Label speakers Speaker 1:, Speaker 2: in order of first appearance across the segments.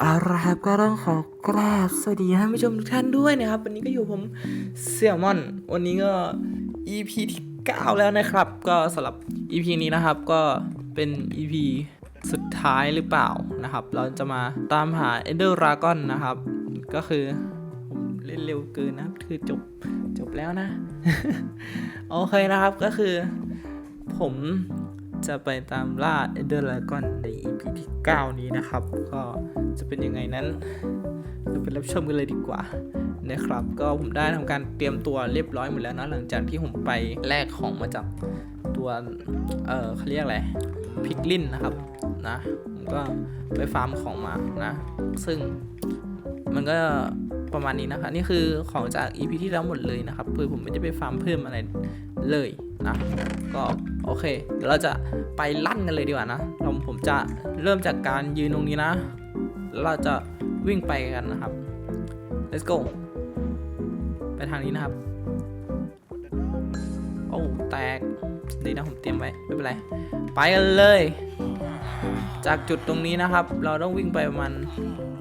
Speaker 1: เอาละครับก็ต้องขอกราบสวัสดีท่านผู้ชมทุกท่านด้วยนะครับ วันนี้ก็อยู่ผมเสี่ยมอน วันนี้ก็ EP ที่ 9 แล้วนะครับ ก็สำหรับ EP นี้นะครับก็เป็น EP สุดท้ายหรือเปล่านะครับ เราจะมาตามหา Ender Dragon นะครับ ก็คือผมเล่นเร็วเกินนะครับ คือจบจบแล้วนะ โอเคนะครับก็คือ ผมจะไปตามล่า Ender Dragon ใน EP ที่ 9 นี้นะครับ ก็ จะเป็นยังไงนั้นเราไปรับชมกันเลยดีกว่านะครับ ก็ผมได้ทำการเตรียมตัวเรียบร้อยหมดแล้วนะหลังจากที่ผมไปแลกของมาจากตัวเออเขาเรียกอะไรพิกลินนะครับนะผมก็ไปฟาร์มของมานะ ซึ่งมันก็ประมาณนี้นะคะนี่คือของจาก EP ที่แล้วหมดเลยนะครับคือผมไม่ได้ไปฟาร์มเพิ่มอะไรเลยนะก็โอเคเดี๋ยวเราจะไปลั่นกันเลยดีกว่านะเราผมจะเริ่มจากการยืนตรงนี้นะ เราจะวิ่งไปกันนะครับ let's go ไปทางนี้นะครับ โอ้แตก ดีนะผมเตรียมไว้ ไม่เป็นไร ไปกันเลย จากจุดตรงนี้นะครับ เราต้องวิ่งไปประมาณ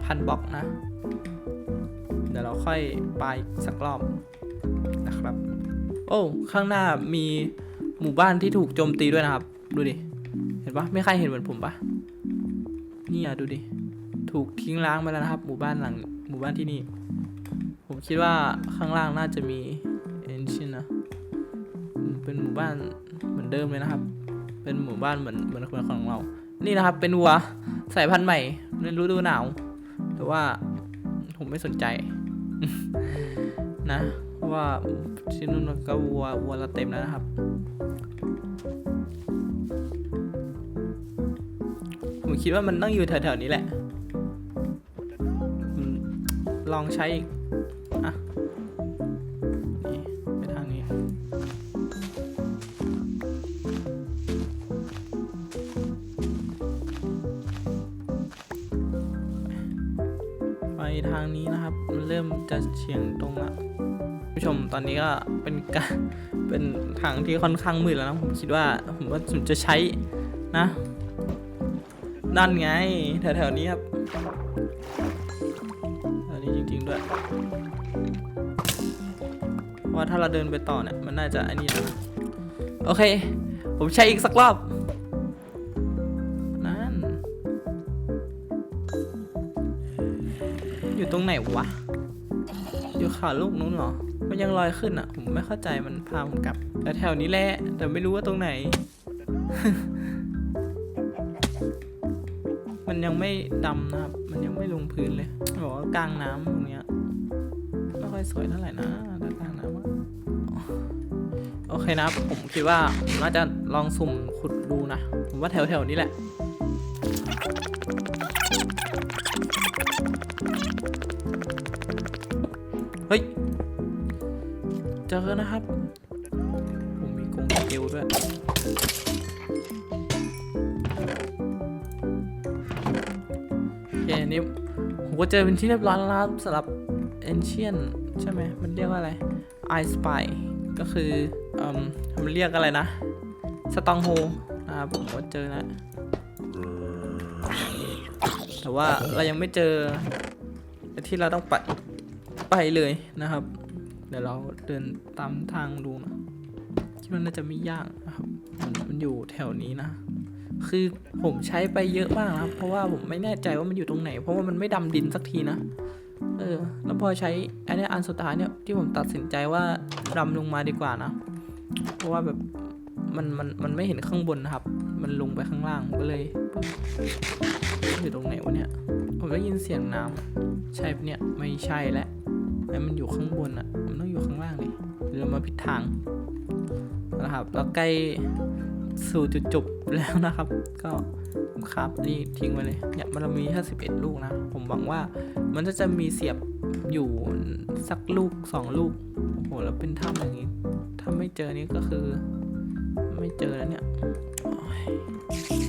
Speaker 1: พันบล็อกนะ เดี๋ยวเราค่อยไปสักรอบนะครับ โอ้ ข้างหน้ามีหมู่บ้านที่ถูกโจมตีด้วยนะครับ ดูดิ เห็นปะไม่ใครเห็นเหมือนผมปะนี่อะดูดิ ถูกทิ้งร้างไปแล้วนะครับ หมู่บ้านหลังหมู่บ้านที่นี่ ผมคิดว่าข้างล่างน่าจะมีเอนชินนะเป็นหมู่บ้านเหมือนเดิมเลยนะครับ เป็นหมู่บ้านเหมือนเหมือนคนของเรา นี่นะครับ เป็นวัวสายพันธุ์ใหม่ในฤดูหนาว แต่ว่าผมไม่สนใจนะเพราะว่าที่นู่นมันก็วัววัวเราเต็มแล้วนะครับ ผมคิดว่ามันต้องอยู่แถวๆนี้แหละ ลองใช้อีกอะนี่ไปทางนี้ ไปทางนี้นะครับ มันเริ่มจะเฉียงตรงละผู้ชมตอนนี้ก็เป็นการเป็นทางที่ค่อนข้างมืดแล้วนะ ผมคิดว่าผมว่าผมจะใช้นะนั่นไงแถวๆนี้ครับ ว่าถ้าเราเดินไปต่อเนี่ยมันน่าจะอันนี้นะโอเค ผมใช้อีกสักรอบนั่นอยู่ตรงไหนวะ อยู่ขาลูกนู้นเหรอ มันยังลอยขึ้นอะ ผมไม่เข้าใจมันพาผมกลับแต่แถวนี้แหละแต่ไม่รู้ว่าตรงไหน มันยังไม่ดำนะครับ มันยังไม่ลงพื้นเลยบอกว่ากลางน้ำ สวยเท่าไหร่นะด้านกลางน้ำอะโอเคนะผมคิดว่าผมน่าจะลองสุ่มขุดดูนะ ผมว่าแถวๆนี้แหละเฮ้ยเจอนะครับ ผมมีกรงเกลด้วยโอเคอันนี้ผมก็เจอเป็นที่เรียบร้อยแล้วนะครับสำหรับ Ancient ใช่ไหมมันเรียกว่าอะไร I Spy ก็คือเอ่มมันเรียกอะไรนะ Stronghold นะครับผมก็เจอแล้วแต่ว่าเรายังไม่เจอที่เราต้องปัดไปเลยนะครับ เดี๋ยวเราเดินตามทางดูนะคิดว่าน่าจะไม่ยากนะครับมันมันอยู่แถวนี้นะคือผมใช้ไปเยอะมากนะเพราะว่าผมไม่แน่ใจว่ามันอยู่ตรงไหน เพราะว่ามันไม่ดำดินสักทีนะ เออ แล้วพอใช้อันเนี้ยอันสุดท้ายเนี่ยที่ผมตัดสินใจว่าดำลงมาดีกว่านะ เพราะว่าแบบมันมันมันไม่เห็นข้างบนนะครับ มันลงไปข้างล่างก็เลยอยู่ตรงไหนวะเนี่ย ผมได้ยินเสียงน้ำใช่ปะเนี่ยไม่ใช่แล้วไอ้มันอยู่ข้างบนอะ่ะ มันต้องอยู่ข้างล่างเลยเรามาผิดทางนะครับ แล้วใกล้สู่จุดจบแล้วนะครับ ก็ ผมครับนี่ทิ้งไว้เลยเนี่ยมันมีแค่สิบเอ็ดลูกนะ ผมหวังว่ามันจะจะมีเสียบอยู่สักลูกสองลูก โอ้โห แล้วเป็นถ้ำอย่างนี้ ถ้าไม่เจอนี่ก็คือ ไม่เจอแล้วเนี่ย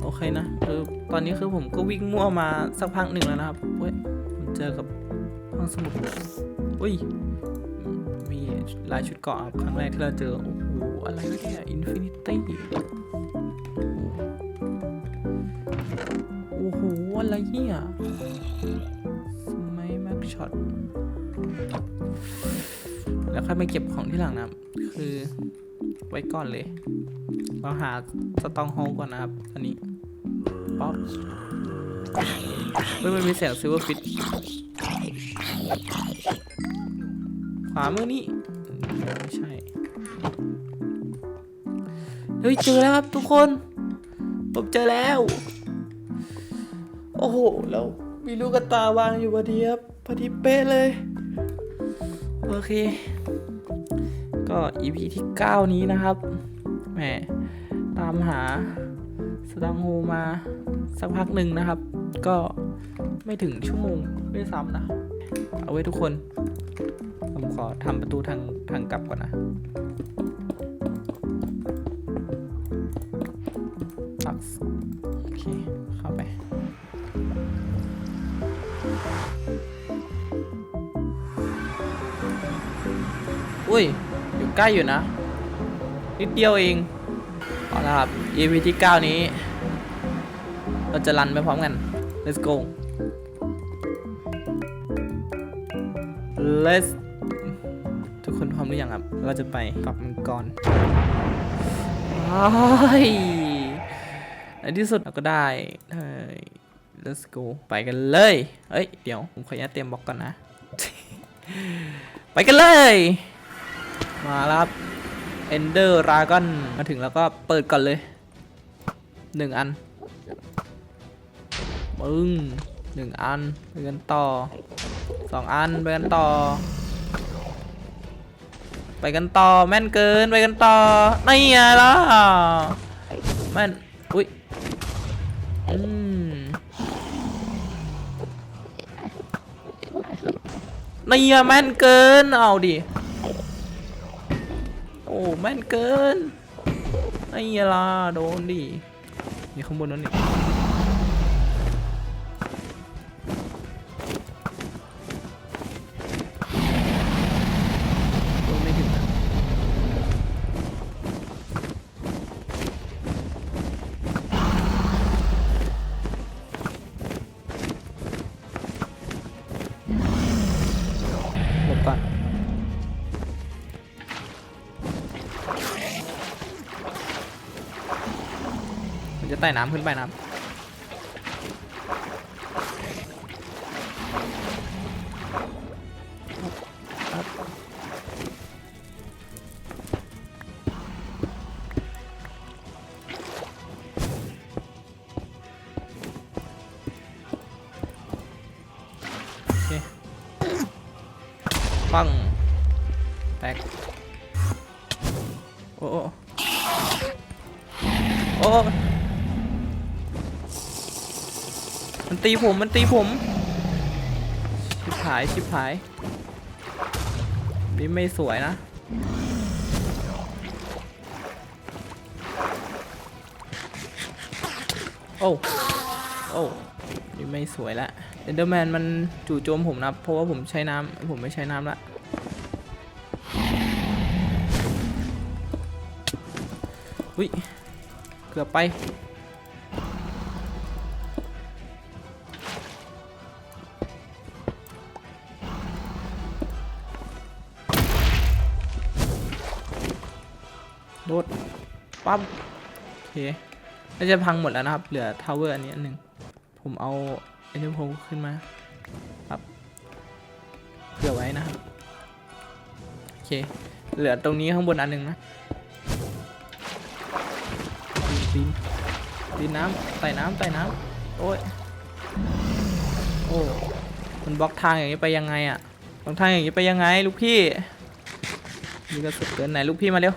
Speaker 1: โอเคนะคือตอนนี้คือผมก็วิ่งมั่วมาสักพักหนึ่งแล้วนะครับเว้ยผมเจอกับห้องสมุดอุ้ย มีลายชุดเกาะครับครั้งแรกที่เราเจอ โอ้โห อะไรวะเนี่ยอินฟินิตี้ อะไรเนี่ยแล้วค่อยมาเก็บของที่หลังนะคือไว้ก่อนเลย เราหาสตองโฮก่อนนะครับ อันนี้ ป๊อปเฮ้ยมันมีเสียงซิลเวอร์ฟิตขวามือนี่ไม่ใช่ เฮ้ย เจอแล้วครับทุกคน ผมเจอแล้ว โอ้โห แล้วมีลูกกระตาวางอยู่พอดีครับพอดีเป๊ะเลย โอเค ก็ EP ที่ 9 นี้นะครับ แหม ตามหาสตังโฮมาสักพักหนึ่งนะครับ ก็ไม่ถึงชั่วโมงด้วยซ้ำนะ เอาไว้ทุกคน ผมขอทำประตูทางทางกลับก่อนนะ อุ้ย อยู่ใกล้อยู่นะ นิดเดียวเองเอาละครับ EP ที่ 9 นี้ เราจะรันไปพร้อมกัน let's go let's ทุกคนพร้อมหรือยังครับ เราจะไปปรับมังกรอ้ายในที่สุดเราก็ได้เฮ้ย let's go ไปกันเลยเฮ้ย เดี๋ยว ผมขออนุญาตเตรียมบล็อกก่อนนะ ไปกันเลย มาแล้วครับ Ender Dragon มาถึงแล้วก็เปิดก่อนเลยหนึ่งอันปึ้งหนึ่งอันไปกันต่อสองอันไปกันต่อ ไปกันต่อแม่นเกินไปกันต่อนี่ไงล่ะแม่นอุ้ยอืมนี่อะแม่นเกินเอาดิ แม่นเกินไอ้ยาลาโดนดินี่ข้างบนนั่นนี่ึ้นใต้น้ำขึ้นใต้น้ำปัง ตีผมมันตีผมชิบหายชิบหายนี่ไม่สวยนะโอ้โอ้นี่ไม่สวยละเอนเดอร์แมนมันจู่โจมผมนะเพราะว่าผมใช้น้ำผมไม่ใช้น้ำละอุ้ยเกือบไป โดดปั๊บโอเคน่าจะพังหมดแล้วนะครับ เหลือทาวเวอร์อันนี้อันหนึ่งผมเอาไอเทมโพขึ้นมาปั๊บเผื่อไว้นะครับ โอเค เหลือตรงนี้ข้างบนอันหนึ่งนะดินดินน้ำไต่น้ำไต่น้ำโอ้ยโอ้มันบล็อกทางอย่างนี้ไปยังไงอะบล็อกทางอย่างนี้ไปยังไง ลูกพี่นี่ก็สุดเกินไหนลูกพี่มาเร็ว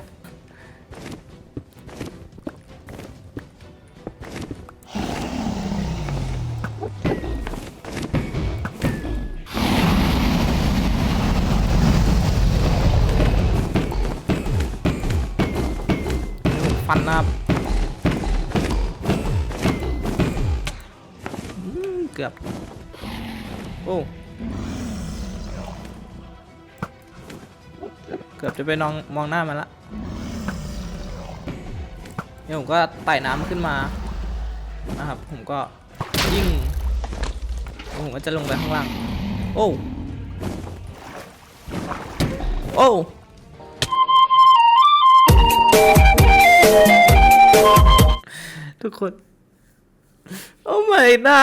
Speaker 1: ฟันนะครับเกือบ โอ้ เกือบจะไปนองมองหน้ามันละเดี๋ยผมก็ไต่น้ำขึ้นมานะครับ ผมก็ยิ่งแล้วผมก็จะลงไปข้างล่าง โอ้ โอ้ ทุกคน โอ้ไม่นะ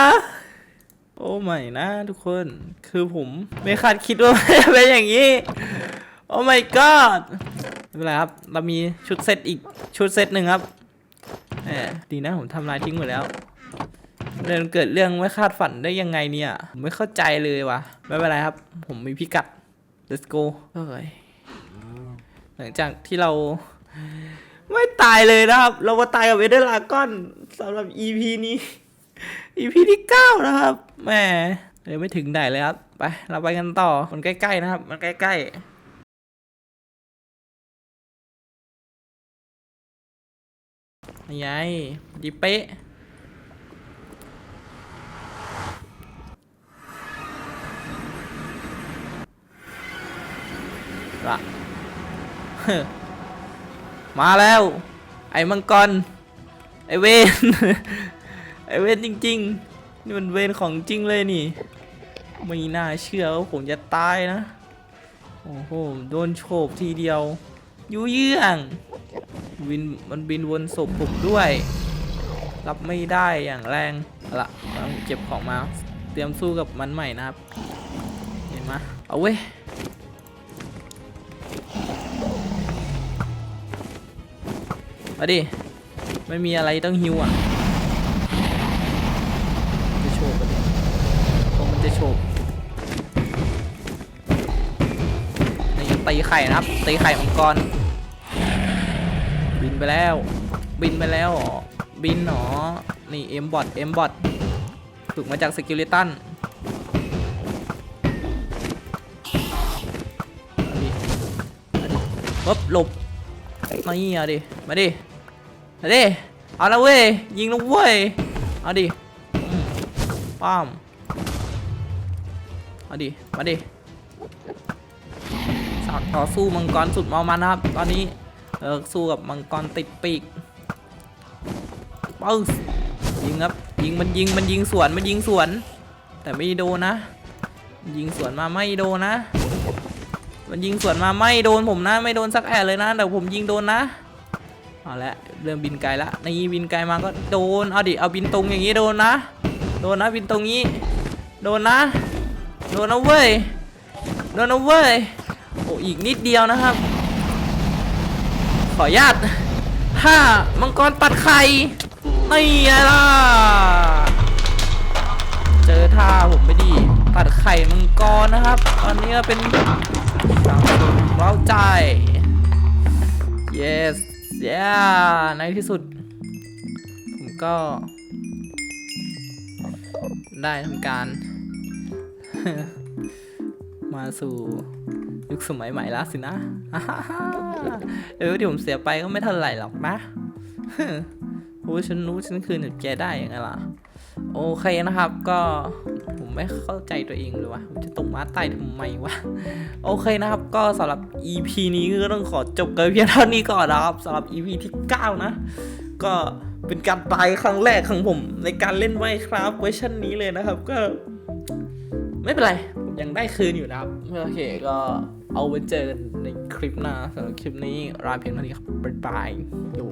Speaker 1: โอ้ไม่นะ ทุกคน คือผมไม่คาดคิดว่าจะเป็นอย่างนี้ โอ้ my god ไม่เป็นไรครับ เรามีชุดเซตอีกชุดเซตหนึ่งครับแหมดีนะผมทำลายทิ้งหมดแล้วเรื่องเกิดเรื่องไม่คาดฝันได้ยังไงเนี่ยผมไม่เข้าใจเลยวะไม่เป็นไรครับ ผมมีพิกัด let's go เอ้ยหลังจากที่เรา ไม่ตายเลยนะครับ เรามาตายกับเวเดอร์ลากอนสำหรับ EP นี้ EP ที่เก้านะครับแหมยังไม่ถึงไหนเลยครับ ไป เราไปกันต่อ มันใกล้ ๆ นะครับ มันใกล้ ๆนี่ไงดีเป๊ะละ มาแล้ว ไอ้มังกร ไอ้เวนไอ้เวนจริง ๆ นี่มันเวนของจริงเลยนี่ ไม่น่าเชื่อว่าผมจะตายนะ โอ้โห โดนโฉบทีเดียวยุเยื่องบินมันบินวนศพผมด้วย รับไม่ได้อย่างแรงละต้องเก็บของมา เตรียมสู้กับมันใหม่นะครับ เห็นไหมเอาเว้ย มาดิ ไม่มีอะไรต้องฮิวอะ จะโฉบไปดิผมมันจะโฉบนี่ตีไข่นะครับ ตีไข่มังกร บินไปแล้ว บินไปแล้วเหรอบินเหรอนี่เอ็มบอทเอ็มบอทฝึกมาจากสกิลิตันปึ๊บหลบมานี่อาดิ มาดิ มาดิเอาละเว้ย ยิงแล้วเว้ย เอาดิป้ามเอาดิ มาดิสาวต่อสู้มังกรสุดเมามันนะครับ ตอนนี้ เออสู้กับมังกรติดปีกปึ๊สยิงครับ ยิงมันยิงมันยิงสวนมันยิงสวน แต่ไม่โดนนะ ยิงสวนมาไม่โดนนะ มันยิงสวนมาไม่โดนผมนะ ไม่โดนสักแอะเลยนะแต่ผมยิงโดนนะ เอาละเริ่มบินไกลละนี่บินไกลมาก็โดนเอาดิเอาบินตรงอย่างนี้โดนนะโดนนะบินตรงนี้ โดนนะ โดนนะเว้ยโดนนะเว้ยโอ้อีกนิดเดียวนะครับ ขออนุญาตห้ามังกรปัดไข่นี่ไงล่ะเจอท่าผมไม่ดีปัดไข่มังกรนะครับ ตอนนี้เป็นสาวสุดเร้าใจ yes yeah ในที่สุด ผมก็ ได้ทำการ มาสู่ยุคสมัยใหม่แล้วสินะ เออที่ผมเสียไปก็ไม่เท่าไหร่หรอกนะโอ้ยฉันรู้ฉันคืนแกได้ยังไงล่ะ โอเคนะครับก็ม ไม่เข้าใจตัวเองเลยวะจะตกมาใต้ทำไมวะ โอเคนะครับ ก็สำหรับ EP นี้ก็ต้องขอจบกันเพียงเท่านี้ก่อนนะครับสำหรับ EP ที่ 9 นะ ก็เป็นการตายครั้งแรกของผม ในการเล่นไวครับเวอร์ชันนี้เลยนะครับ ก็ ไม่เป็นไร ผมยังได้คืนอยู่นะครับ โอเคก็เอาไว้เจอกันในคลิปหน้าสำหรับคลิปนี้ลาเพียงเท่านี้ครับบ๊ายบายอยู่